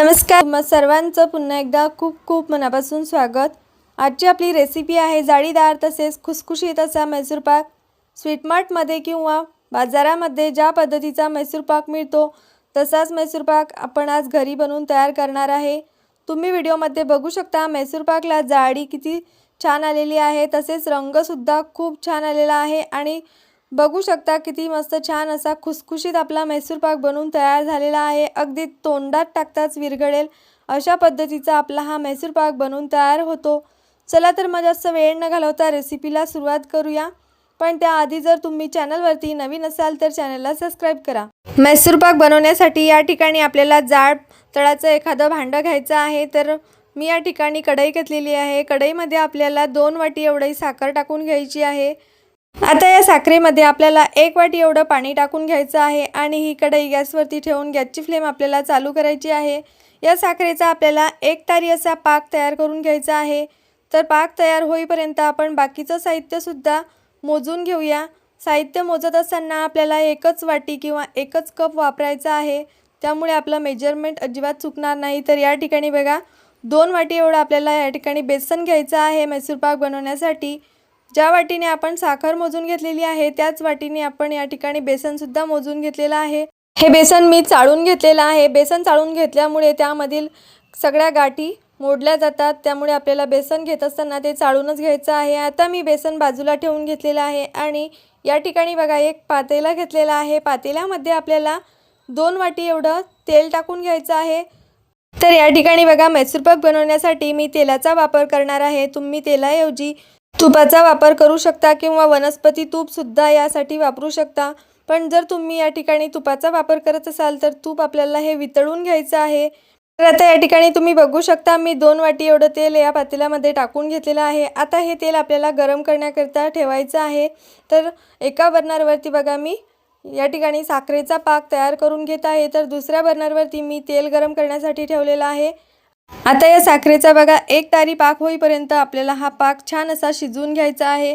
नमस्कार मग सर्वांचं पुन्हा एकदा खूप खूप मनापासून स्वागत. आजची आपली रेसिपी आहे जाळीदार तसेच खुसखुशीत असा मैसूर पाक. स्वीटमार्टमध्ये किंवा बाजारामध्ये ज्या पद्धतीचा मैसूर पाक मिळतो तसाच मैसूर पाक आपण आज घरी बनवून तयार करणार आहे. तुम्ही व्हिडिओमध्ये बघू शकता मैसूर पाकला जाळी किती छान आलेली आहे तसेच रंगसुद्धा खूप छान आलेला आहे आणि बघू शकता किती मस्त छान असा खुसखुशीत आपला मैसूर पाक बनवून तयार झालेला आहे. अगदी तोंडात टाकताच विरघळेल अशा पद्धतीचा आपला हा मैसूर पाक बनवून तयार होतो. चला तर मग जास्त वेळ न घालवता रेसिपीला सुरुवात करूया. पण त्याआधी जर तुम्ही चॅनलवरती नवीन असाल तर चॅनलला सबस्क्राईब करा. मैसूर पाक बनवण्यासाठी या ठिकाणी आपल्याला जाड तळाचं एखादं भांडं घ्यायचं आहे. तर मी या ठिकाणी कढई घेतलेली आहे. कढईमध्ये आपल्याला दोन वाटी एवढी साखर टाकून घ्यायची आहे. आता या साखरेमध्ये आपल्याला एक वाटी एवढं पाणी टाकून घ्यायचं आहे आणि ही कढई गॅसवरती ठेवून गॅसची फ्लेम आपल्याला चालू करायची आहे. या साखरेचा आपल्याला एक तारी असा पाक तयार करून घ्यायचा आहे. तर पाक तयार होईपर्यंत आपण बाकीचं साहित्यसुद्धा मोजून घेऊया. साहित्य मोजत असताना आपल्याला एकच वाटी किंवा एकच कप वापरायचा आहे. त्यामुळे आपलं मेजरमेंट अजिबात चुकणार नाही. तर या ठिकाणी बघा दोन वाटी एवढं आपल्याला या ठिकाणी बेसन घ्यायचं आहे मैसूर पाक बनवण्यासाठी. ज्या वाटीने आपण साखर मोजून घेतलेली आहे त्याच वाटीने आपण या ठिकाणी बेसनसुद्धा मोजून घेतलेलं आहे. हे बेसन मी चाळून घेतलेलं आहे. बेसन चाळून घेतल्यामुळे त्यामधील सगळ्या गाठी मोडल्या जातात. त्यामुळे आपल्याला बेसन घेत असताना ते चाळूनच घ्यायचं आहे. आता मी बेसन बाजूला ठेवून घेतलेलं आहे आणि या ठिकाणी बघा एक पातेला घेतलेला आहे. पातेल्यामध्ये आपल्याला दोन वाटी एवढं तेल टाकून घ्यायचं आहे. तर या ठिकाणी बघा मैसूर पाक बनवण्यासाठी मी तेलाचा वापर करणार आहे. तुम्ही तेलाऐवजी तुपाचा वापर करू शकता किंवा वनस्पती तूपसुद्धा यासाठी वापरू शकता. पण जर तुम्ही या ठिकाणी तुपाचा वापर करत असाल तर तूप आपल्याला हे वितळून घ्यायचं आहे. तर आता या ठिकाणी तुम्ही बघू शकता मी दोन वाटी एवढं तेल या पातेल्यामध्ये टाकून घेतलेलं आहे. आता हे तेल आपल्याला गरम करण्याकरिता ठेवायचं आहे. तर एका बर्नरवरती बघा मी या ठिकाणी साखरेचा पाक तयार करून घेत आहे. तर दुसऱ्या बर्नरवरती मी तेल गरम करण्यासाठी ठेवलेलं आहे. आता या साखरेचा बघा एक तारी पाक होईपर्यंत आपल्याला हा पाक छान असा शिजवून घ्यायचा आहे.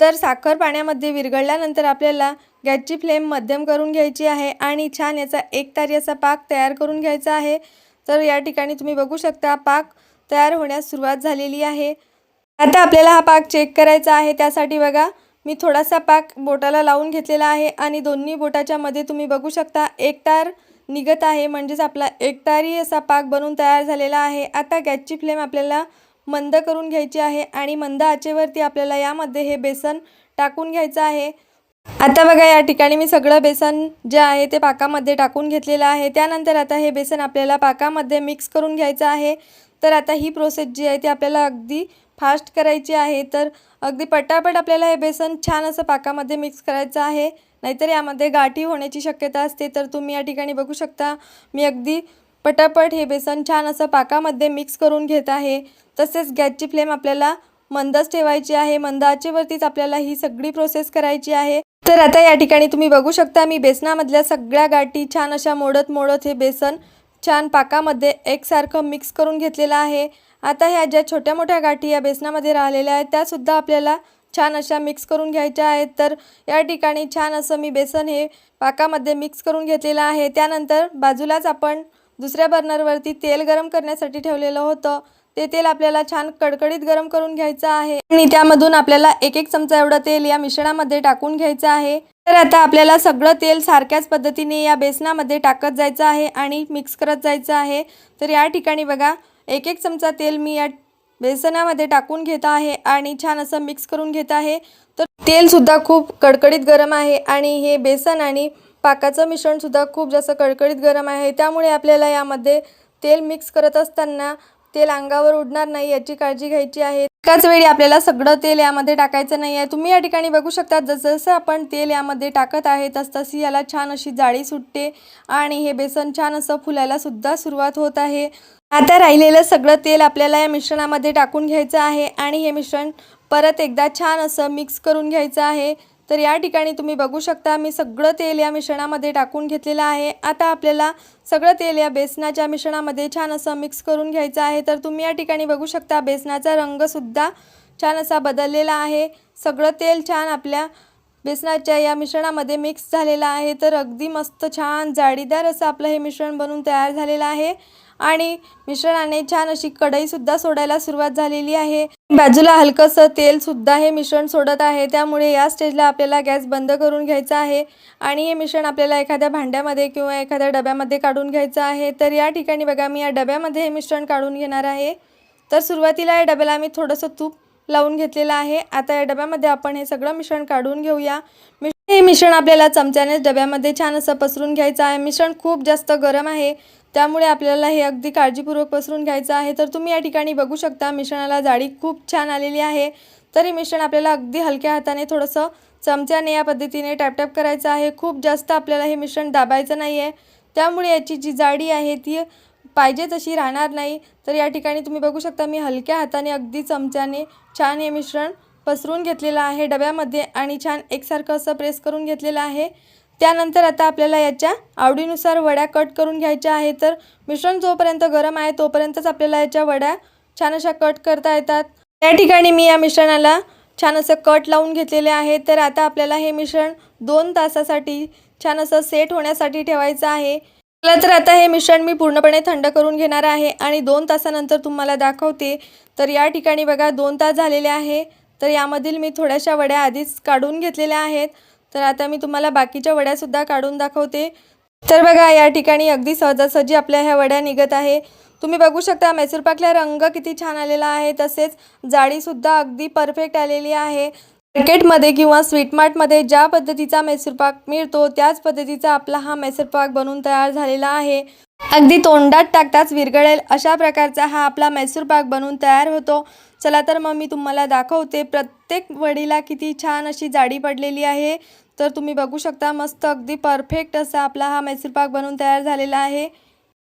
तर साखर पाण्यामध्ये विरघळल्यानंतर आपल्याला गॅसची फ्लेम मध्यम करून घ्यायची आहे आणि छान याचा एक तारी असा पाक तयार करून घ्यायचा आहे. तर या ठिकाणी तुम्ही बघू शकता पाक तयार होण्यास सुरुवात झालेली आहे. आता आपल्याला हा पाक चेक करायचा आहे. त्यासाठी बघा मी थोडासा पाक बोटाला लावून घेतलेला आहे आणि दोन्ही बोटाच्या मध्ये तुम्ही बघू शकता एक तार निघत आहे. म्हणजेच आपला एकतारी असा पाक बनून तयार झालेला आहे. आता गॅसची फ्लेम आपल्याला मंद करून घ्यायची आहे आणि मंद आचेवरती आपल्याला यामध्ये हे बेसन टाकून घ्यायचं आहे. आता बघा या ठिकाणी मी सगळं बेसन जे आहे ते पाकामध्ये टाकून घेतलेलं आहे. त्यानंतर आता हे बेसन आपल्याला पाकामध्ये मिक्स करून घ्यायचं आहे. तर आता ही प्रोसेस जी आहे ती आपल्याला अगदी फास्ट करायची आहे. तर अगदी पटापट आपल्याला हे बेसन छान असं पाकामध्ये मिक्स करायचं आहे. नाहीतर यामध्ये गाठी होण्याची शक्यता असते. तर तुम्ही या ठिकाणी बघू शकता मी अगदी पटापट हे बेसन छान असं पाकामध्ये मिक्स करून घेत आहे. तसेच गॅसची फ्लेम आपल्याला मंदच ठेवायची आहे. मंद आचेवरतीच आपल्याला ही सगळी प्रोसेस करायची आहे. तर आता या ठिकाणी तुम्ही बघू शकता मी बेसनामधल्या सगळ्या गाठी छान अशा मोडत मोडत हे बेसन छान पाकामध्ये एकसारखं मिक्स करून घेतलेलं आहे. आता ह्या ज्या छोट्या मोठ्या गाठी या बेसनामध्ये राहिलेल्या आहेत त्यासुद्धा आपल्याला छान अशा मिक्स करून घ्यायच्या आहेत. तर या ठिकाणी छान असं मी बेसन हे पाकामध्ये मिक्स करून घेतलेलं आहे. त्यानंतर बाजूलाच आपण दुसऱ्या बर्नरवरती तेल गरम करण्यासाठी ठेवलेलं होतं. ते तेल आपल्याला छान कडकडीत गरम करून घ्यायचं आहे. आणि त्यामधून आपल्याला एक एक चमचा एवढं तेल या मिश्रणामध्ये टाकून घ्यायचं आहे. तर आता आपल्याला सगळं तेल सारख्याच पद्धतीने या बेसनामध्ये टाकत जायचं आहे आणि मिक्स करत जायचं आहे. तर या ठिकाणी बघा एक एक चमचा तेल मी या बेसनामध्ये टाकून घेत आहे आणि छान असं मिक्स करून घेत आहे. तर तेलसुद्धा खूप कडकडीत गरम आहे आणि हे बेसन आणि पाकाचं मिश्रणसुद्धा खूप जास्त कडकडीत गरम आहे. त्यामुळे आपल्याला यामध्ये तेल मिक्स करत असताना तेल अंगावर उडणार नाही याची काळजी घ्यायची आहे. एकाच वेळी आपल्याला सगळं तेल यामध्ये टाकायचं नाही आहे. तुम्ही या ठिकाणी बघू शकता जसं आपण तेल यामध्ये टाकत आहे तसतशी याला छान अशी जाळी सुटते आणि हे बेसन छान असं फुलायला सुद्धा सुरुवात होत आहे. आता राहिलेलं सगळं तेल आपल्याला या मिश्रणामध्ये टाकून घ्यायचं आहे आणि हे मिश्रण परत एकदा छान असं मिक्स करून घ्यायचं आहे. तर या ठिकाणी तुम्ही बघू शकता मी सगळं तेल या मिश्रणामध्ये टाकून घेतलेलं आहे. आता आपल्याला सगळं तेल या बेसनाच्या मिश्रणामध्ये छान असं मिक्स करून घ्यायचं आहे. तर तुम्ही या ठिकाणी बघू शकता बेसनाचा रंगसुद्धा छान असा बदललेला आहे. सगळं तेल छान आपल्या बेसनाच्या या मिश्रणामध्ये मिक्स झालेलं आहे. तर अगदी मस्त छान जाळीदार असं आपलं हे मिश्रण बनवून तयार झालेलं आहे. आणि मिश्रणाने छान अशी कढईसुद्धा सोडायला सुरुवात झालेली आहे. बाजूला हलकंसं तेलसुद्धा हे मिश्रण सोडत आहे. त्यामुळे या स्टेजला आपल्याला गॅस बंद करून घ्यायचा आहे आणि हे मिश्रण आपल्याला एखाद्या भांड्यामध्ये किंवा एखाद्या डब्यामध्ये काढून घ्यायचं आहे. तर या ठिकाणी बघा मी या डब्यामध्ये हे मिश्रण काढून घेणार आहे. तर सुरुवातीला या डब्याला मी थोडंसं तूप लावून घेतलेलं आहे. आता या डब्यामध्ये आपण हे सगळं मिश्रण काढून घेऊया. मिश- हे मिश्रण आपल्याला चमच्याने डब्यामध्ये छान असं पसरून घ्यायचं आहे. मिश्रण खूप जास्त गरम आहे. त्यामुळे आपल्याला हे अगदी काळजीपूर्वक पसरून घ्यायचं आहे. तर तुम्ही या ठिकाणी बघू शकता मिश्रणाला जाडी खूप छान आलेली आहे. तरी मिश्रण आपल्याला अगदी हलक्या हाताने थोडंसं चमच्याने या पद्धतीने टॅपटॅप करायचं आहे. खूप जास्त आपल्याला हे मिश्रण दाबायचं नाही आहे त्यामुळे याची जी जाडी आहे ती पाहिजे तशी राहणार नाही. तर या ठिकाणी तुम्ही बघू शकता मी हलक्या हाताने अगदी चमच्याने छान हे मिश्रण पसरून घेतलेलं आहे डब्यामध्ये आणि छान एकसारखं असं प्रेस करून घेतलेलं आहे. त्यानंतर आता आपल्याला याच्या आवडीनुसार वड्या कट करून घ्यायच्या आहे तर मिश्रण जोपर्यंत गरम आहे तोपर्यंतच आपल्याला याच्या वड्या छान अशा कट करता येतात. या ठिकाणी मी या मिश्रणाला छान असं कट लावून घेतलेले आहे. तर आता आपल्याला हे मिश्रण दोन तासासाठी छान असं सेट होण्यासाठी ठेवायचं आहे. चला तर आता हे मिश्रण मी पूर्णपणे थंड करून घेणार आहे आणि दोन तासानंतर तुम्हाला दाखवते. तर या ठिकाणी बघा दोन तास झालेले आहे. तर यामधील मी थोड्याशा वड्या आधीच काढून घेतलेल्या आहेत. तर आता मी तुम्हाला बाकीच्या वड्यासुद्धा काढून दाखवते. तर बघा या ठिकाणी अगदी सहजासहजी आपल्या ह्या वड्या निघत आहे. तुम्ही बघू शकता मैसूर पाकला रंग किती छान आलेला आहे. तसेच जाळीसुद्धा अगदी परफेक्ट आलेली आहे. मार्केटमध्ये किंवा स्वीट मार्टमध्ये ज्या पद्धतीचा मैसूरपाक मिळतो त्याच पद्धतीचा आपला हा मैसूर पाक बनून तयार झालेला आहे. अगदी तोंडात टाकताच विरघळेल अशा प्रकारचा हा आपला मैसूर पाक बनून तयार होतो. चला तर मग मी तुम्हाला दाखवते प्रत्येक वडीला किती छान अशी जाडी पडलेली आहे. तर तुम्ही बघू शकता मस्त अगदी परफेक्ट असा आपला हा मैसूर पाक बनून तयार झालेला आहे.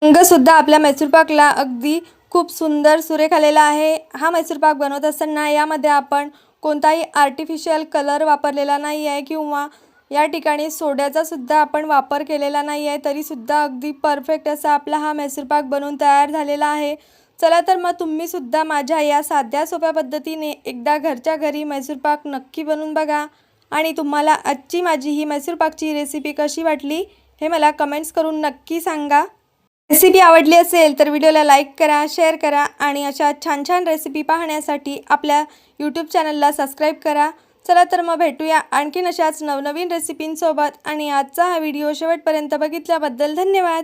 रंगसुद्धा आपल्या मैसूर पाकला अगदी खूप सुंदर सुरेख आलेला आहे. हा मैसूर पाक बनवत असताना यामध्ये आपण कोणताही आर्टिफिशियल कलर वापरलेला नाही आहे किंवा या ठिकाणी सोड्याचा सुद्धा आपण वापर केलेला नाही आहे तरीसुद्धा अगदी परफेक्ट असा आपला हा मैसूर पाक बनवून तयार झालेला आहे. चला तर मग तुम्हीसुद्धा माझ्या या साध्या सोप्या पद्धतीने एकदा घरच्या घरी मैसूर पाक नक्की बनवून बघा. आणि तुम्हाला आजची माझी ही मैसूर पाकची रेसिपी कशी वाटली हे मला कमेंट्स करून नक्की सांगा. रेसिपी आवडली असेल तर व्हिडिओला लाईक करा शेअर करा आणि अशा छान छान रेसिपी पाहण्यासाठी आपल्या यूट्यूब चॅनलला सबस्क्राईब करा. चला तर मग भेटूया आणखीन अशाच नवनवीन रेसिपींसोबत आणि आजचा हा व्हिडिओ शेवटपर्यंत बघितल्याबद्दल धन्यवाद.